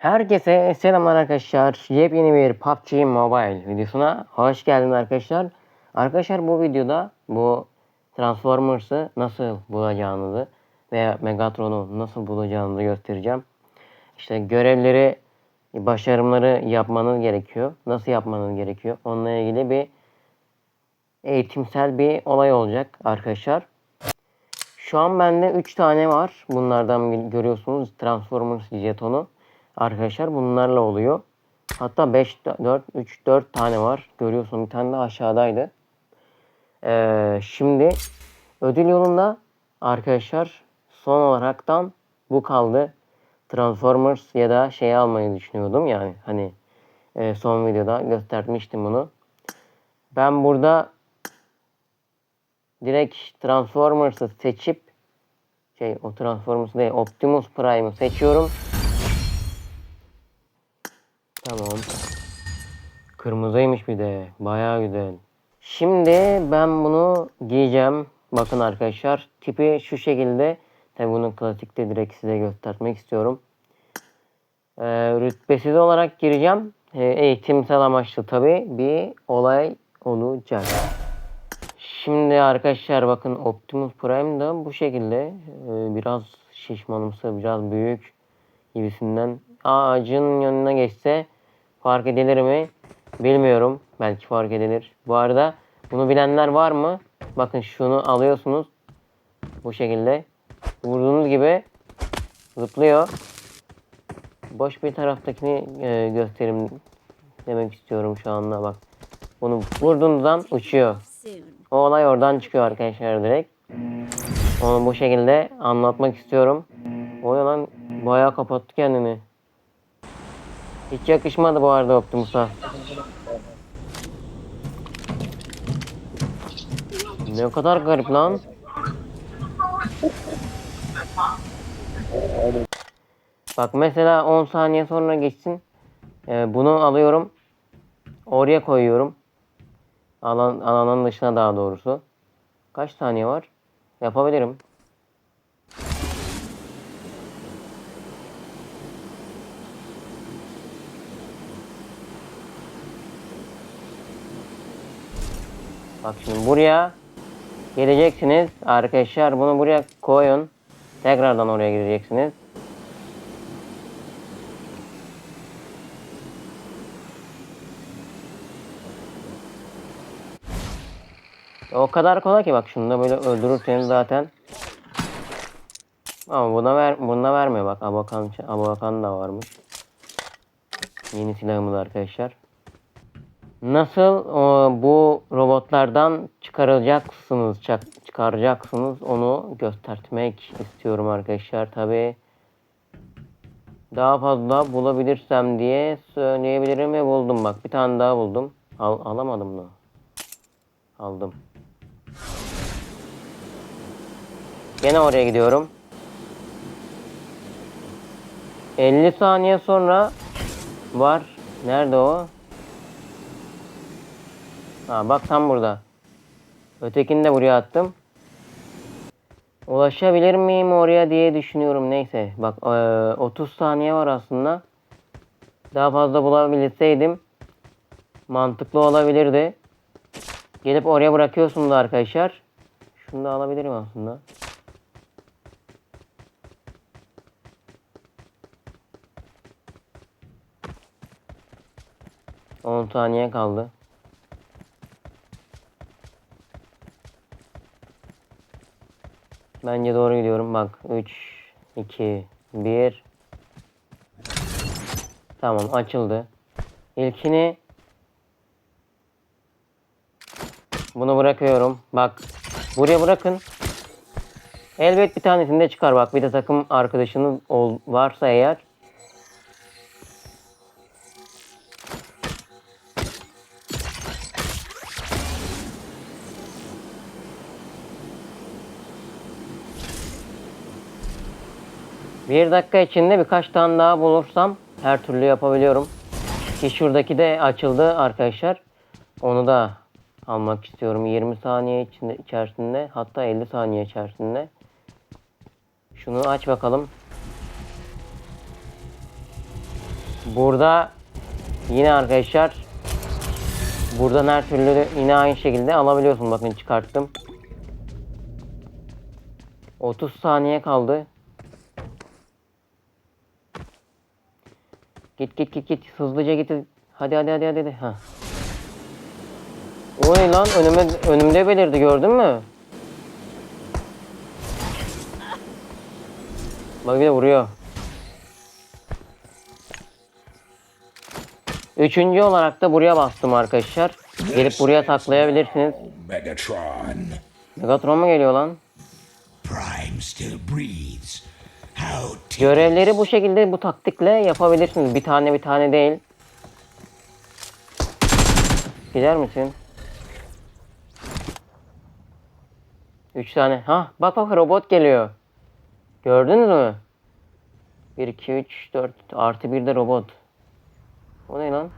Herkese selamlar arkadaşlar. Yepyeni bir PUBG Mobile videosuna hoş geldiniz arkadaşlar. Arkadaşlar bu videoda bu Transformers'ı nasıl bulacağınızı veya Megatron'u nasıl bulacağınızı göstereceğim. İşte görevleri, başarımları yapmanız gerekiyor. Nasıl yapmanız gerekiyor? Onunla ilgili bir eğitimsel bir olay olacak arkadaşlar. Şu an bende 3 tane var. Bunlardan görüyorsunuz Transformers jetonu. Arkadaşlar bunlarla oluyor. Hatta 5, 4, 3, 4 tane var. Görüyorsun bir tane de aşağıdaydı. Ee, şimdi ödül yolunda arkadaşlar son olaraktan bu kaldı. Transformers ya da şey almayı düşünüyordum yani hani e, son videoda göstermiştim bunu. Ben burada direkt Transformers'ı seçip şey o Transformers değil Optimus Prime'ı seçiyorum. Tamam. Kırmızıymış bir de. Bayağı güzel. Şimdi ben bunu giyeceğim. Bakın arkadaşlar. Tipi şu şekilde. Tabi bunu klasikte direkt size göstermek istiyorum. Ee, rütbesiz olarak gireceğim. Ee, eğitimsel amaçlı tabi bir olay olacak. Şimdi arkadaşlar bakın Optimus Prime da bu şekilde. Ee, biraz şişmanımsı, biraz büyük gibisinden. Ağacın yanına geçse fark edilir mi? Bilmiyorum. Belki fark edilir. Bu arada bunu bilenler var mı? Bakın şunu alıyorsunuz. Bu şekilde. Vurduğunuz gibi zıplıyor. Boş bir taraftakini e, göstereyim demek istiyorum şu anda bak. Bunu vurduğunuzdan uçuyor. O olay oradan çıkıyor arkadaşlar direkt. Onu bu şekilde anlatmak istiyorum. O yalan bayağı kapattı kendini. Hiç yakışmadı bu arada Optimus'a. Ne kadar garip lan. Bak mesela 10 saniye sonra geçsin. Ee, bunu alıyorum. Oraya koyuyorum. Alan, alanın dışına daha doğrusu. Kaç saniye var? Yapabilirim. Bak şimdi buraya geleceksiniz. Arkadaşlar bunu buraya koyun. Tekrardan oraya gireceksiniz. O kadar kolay ki bak şunu da böyle öldürürseniz zaten. Ama buna ver, buna vermiyor bak. Abakan, Abakan da varmış. Yeni silahımız arkadaşlar. Nasıl o, bu robotlardan çıkaracaksınız, çıkaracaksınız onu göstermek istiyorum arkadaşlar. Tabi daha fazla bulabilirsem diye söyleyebilirim ve buldum bak. Bir tane daha buldum. Al, alamadım mı? Aldım. Gene oraya gidiyorum. 50 saniye sonra var. Nerede o? Ha bak tam burada. Ötekini de buraya attım. Ulaşabilir miyim oraya diye düşünüyorum. Neyse bak eee, 30 saniye var aslında. Daha fazla bulabilseydim mantıklı olabilirdi. Gelip oraya bırakıyorsunuz arkadaşlar. Şunu da alabilirim aslında. On saniye kaldı. Bence doğru gidiyorum. Bak 3, 2, 1. Tamam açıldı. İlkini Bunu bırakıyorum. Bak. Buraya bırakın. Elbet bir tanesinde çıkar bak. Bir de takım arkadaşınız varsa eğer. Bir dakika içinde birkaç tane daha bulursam her türlü yapabiliyorum. Ki şuradaki de açıldı arkadaşlar. Onu da almak istiyorum. 20 saniye içinde, içerisinde hatta 50 saniye içerisinde. Şunu aç bakalım. Burada yine arkadaşlar buradan her türlü yine aynı şekilde alabiliyorsun. Bakın çıkarttım. 30 saniye kaldı. Git git git git hızlıca git. Hadi hadi hadi hadi. Ha. O ne lan önüme önümde belirdi gördün mü? Bak bir de vuruyor. Üçüncü olarak da buraya bastım arkadaşlar. Gelip buraya saklayabilirsiniz. Megatron. Megatron mu geliyor lan? Prime still breathes. Görevleri bu şekilde bu taktikle yapabilirsiniz. Bir tane bir tane değil. Gider misin? Üç tane. Ha bak bak robot geliyor. Gördünüz mü? 1, 2, 3, 4 artı bir de robot. O ne lan?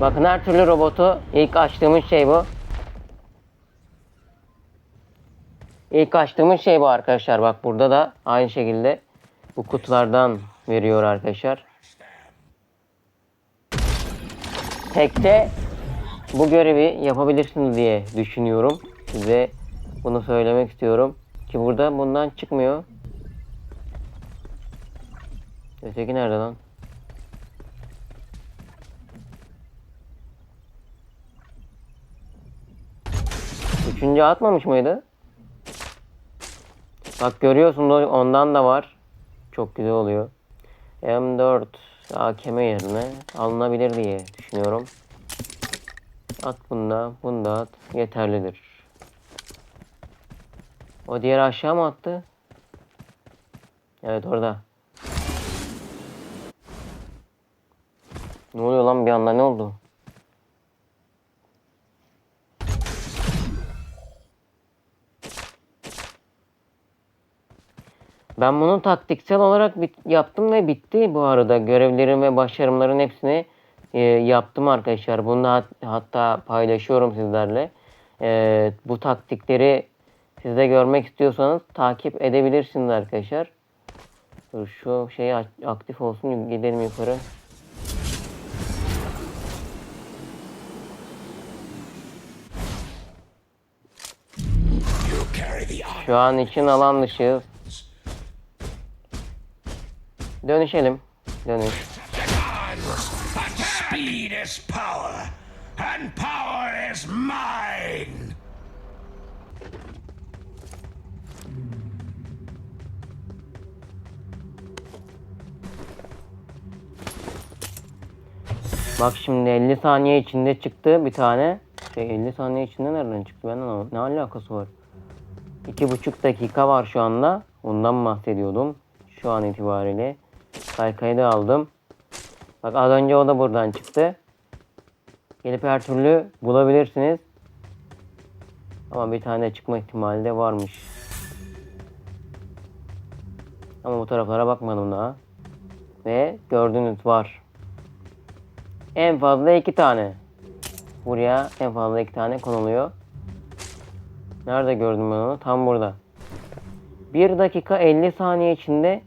Bakın her türlü robotu ilk açtığımız şey bu. İlk açtığımız şey bu arkadaşlar. Bak burada da aynı şekilde bu kutulardan veriyor arkadaşlar. Tekte bu görevi yapabilirsiniz diye düşünüyorum. Size bunu söylemek istiyorum. Ki burada bundan çıkmıyor. Öteki nerede lan? Üçüncü atmamış mıydı? Bak görüyorsun da ondan da var. Çok güzel oluyor. M4 AKM yerine alınabilir diye düşünüyorum. At bunda, bunda at. Yeterlidir. O diğer aşağı mı attı? Evet orada. Ne oluyor lan bir anda ne oldu? Ben bunu taktiksel olarak bit- yaptım ve bitti bu arada. Görevlerim ve başarımların hepsini e, yaptım arkadaşlar. Bunu da hat- hatta paylaşıyorum sizlerle. E, bu taktikleri siz de görmek istiyorsanız takip edebilirsiniz arkadaşlar. Dur şu şey aktif olsun gidelim yukarı. Şu an için alan dışıyız. Dönüşelim. Dönüş. Speed is power, and power is mine. Bak şimdi 50 saniye içinde çıktı bir tane. Şey 50 saniye içinde nereden çıktı ben anlamadım. Ne alakası var? 2,5 dakika var şu anda. Ondan bahsediyordum. Şu an itibariyle. Kaykayı da aldım. Bak az önce o da buradan çıktı. Gelip her türlü bulabilirsiniz. Ama bir tane çıkma ihtimali de varmış. Ama bu taraflara bakmadım daha. Ve gördüğünüz var. En fazla iki tane. Buraya en fazla iki tane konuluyor. Nerede gördüm ben onu? Tam burada. 1 dakika 50 saniye içinde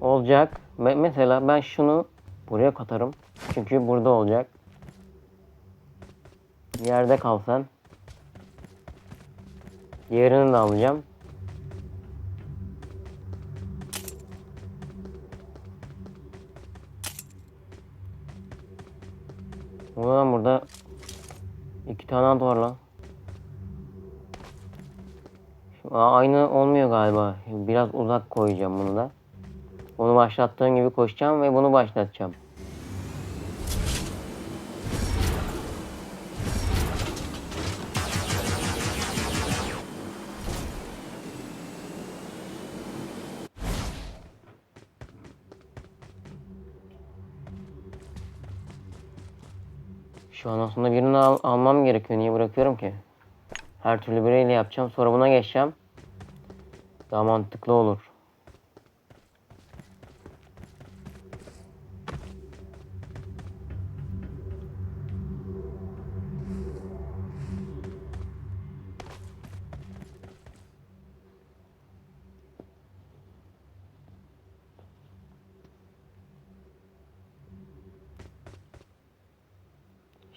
olacak. Me- Mesela ben şunu buraya katarım. Çünkü burada olacak. Yerde kalsan. Diğerini de alacağım. Ulan burada iki tane at var lan. Aa, Aynı olmuyor galiba. Biraz uzak koyacağım bunu da. Onu başlattığım gibi koşacağım ve bunu başlatacağım. Şu an aslında birini al- almam gerekiyor. Niye bırakıyorum ki? Her türlü biriyle yapacağım. Sonra buna geçeceğim. Daha mantıklı olur.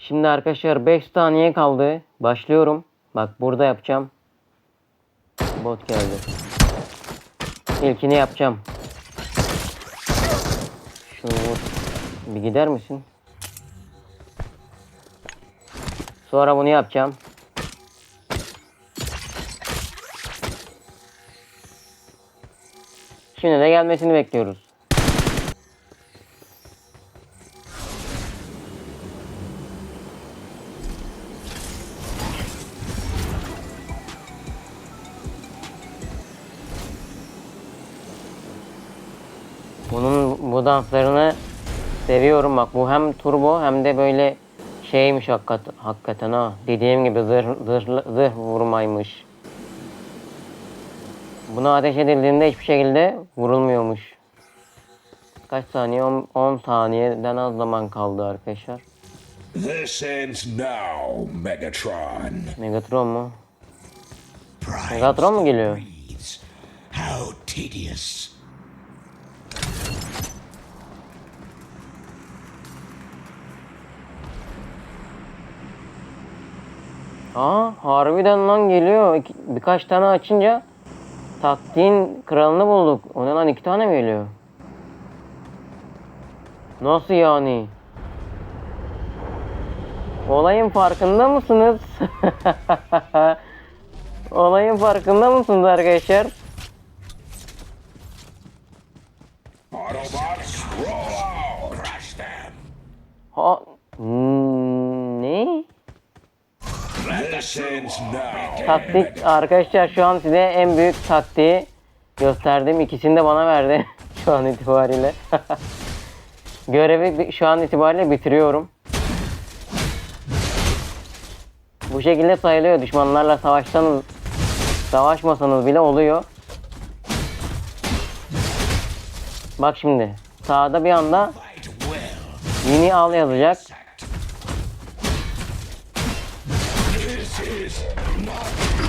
Şimdi arkadaşlar 5 saniye kaldı. Başlıyorum. Bak burada yapacağım. Bot geldi. İlkini yapacağım. Şunu vur. Bir gider misin? Sonra bunu yapacağım. Şimdi de gelmesini bekliyoruz. Bu danslarını seviyorum bak bu hem turbo hem de böyle şeymiş hakikat, hakikaten ha. Dediğim gibi zırh, zırh, zırh vurmaymış. Buna ateş edildiğinde hiçbir şekilde vurulmuyormuş. Kaç saniye? 10 saniyeden az zaman kaldı arkadaşlar. This ends now, Megatron. Megatron mu? Megatron mu geliyor? How tedious. Aa harbiden lan geliyor. İki- birkaç tane açınca taktiğin kralını bulduk. O ne lan iki tane mi geliyor? Nasıl yani? Olayın farkında mısınız? Olayın farkında mısınız arkadaşlar? Ha Taktik arkadaşlar şu an size en büyük taktiği gösterdim. İkisini de bana verdi şu an itibariyle. Görevi şu an itibariyle bitiriyorum. Bu şekilde sayılıyor. Düşmanlarla savaşsanız, savaşmasanız bile oluyor. Bak şimdi sağda bir anda yeni al yazacak.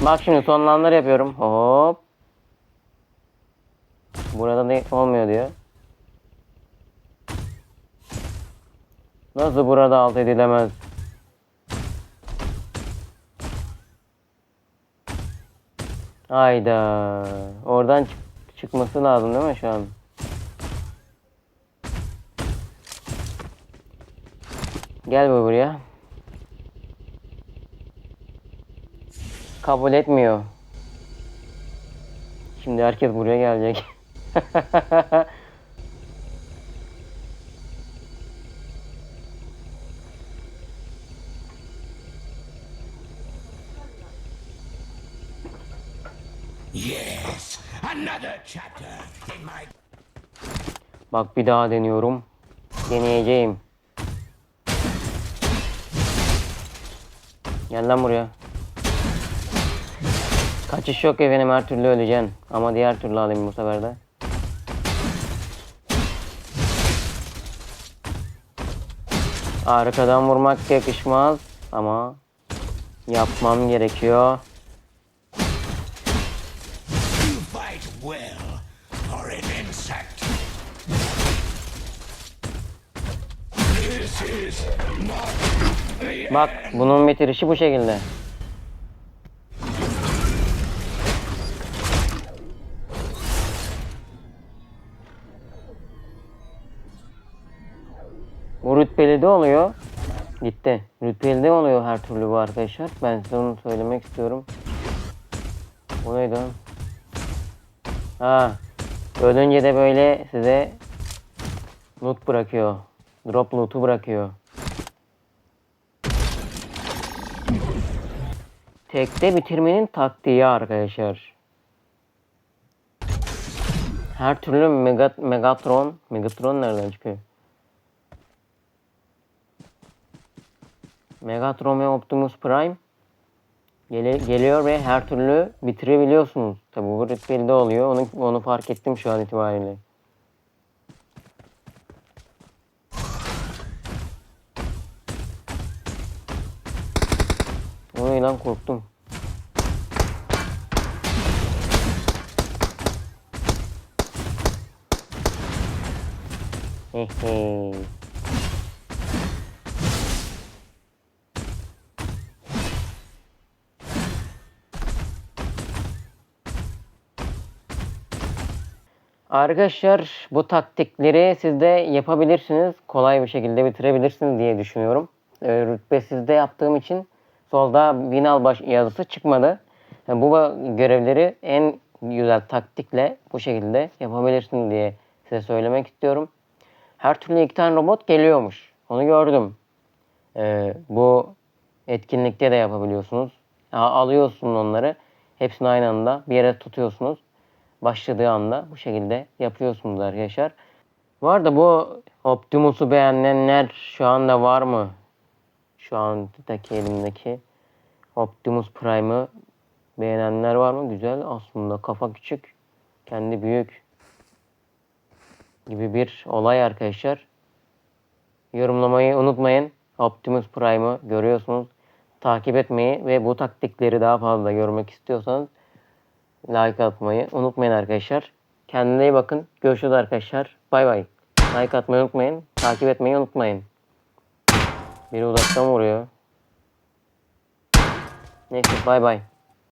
Bak şimdi sonlanları yapıyorum. Hop. Burada da olmuyor diyor. Nasıl burada alt edilemez? Hayda. Oradan çık- çıkması lazım değil mi şu an? Gel bu buraya. Kabul etmiyor. Şimdi herkes buraya gelecek. yes. Another chapter in my Bak bir daha deniyorum. Deneyeceğim. Gel lan buraya. Kaçış yok efendim her türlü öleceksin. Ama diğer türlü alayım bu sefer de. Arkadan vurmak yakışmaz ama yapmam gerekiyor. Bak bunun bitirişi bu şekilde. Rütbeli de oluyor. Gitti. Rütbeli oluyor her türlü bu arkadaşlar. Ben size onu söylemek istiyorum. Bu neydi lan? Ha. Ölünce de böyle size loot bırakıyor. Drop loot'u bırakıyor. Tekte bitirmenin taktiği arkadaşlar. Her türlü Megat Megatron, Megatron nereden çıkıyor? Megatron ve Optimus Prime gele- geliyor ve her türlü bitirebiliyorsunuz. Tabi bu rütbeli de oluyor. Onu, onu fark ettim şu an itibariyle. O ne lan korktum. Hehe. Arkadaşlar bu taktikleri siz de yapabilirsiniz. Kolay bir şekilde bitirebilirsiniz diye düşünüyorum. Ee, rütbesizde yaptığım için solda Binal baş yazısı çıkmadı. Yani bu görevleri en güzel taktikle bu şekilde yapabilirsin diye size söylemek istiyorum. Her türlü iki tane robot geliyormuş. Onu gördüm. Ee, bu etkinlikte de yapabiliyorsunuz. Alıyorsun onları. Hepsini aynı anda bir yere tutuyorsunuz. Başladığı anda bu şekilde yapıyorsunuz arkadaşlar. Bu arada bu Optimus'u beğenenler şu anda var mı? Şu andaki elimdeki Optimus Prime'ı beğenenler var mı? Güzel aslında. Kafa küçük. Kendi büyük. Gibi bir olay arkadaşlar. Yorumlamayı unutmayın. Optimus Prime'ı görüyorsunuz. Takip etmeyi ve bu taktikleri daha fazla görmek istiyorsanız like atmayı unutmayın arkadaşlar. Kendinize iyi bakın. Görüşürüz arkadaşlar. Bay bay. Like atmayı unutmayın. Takip etmeyi unutmayın. Biri uzaktan vuruyor. Neyse bay bay.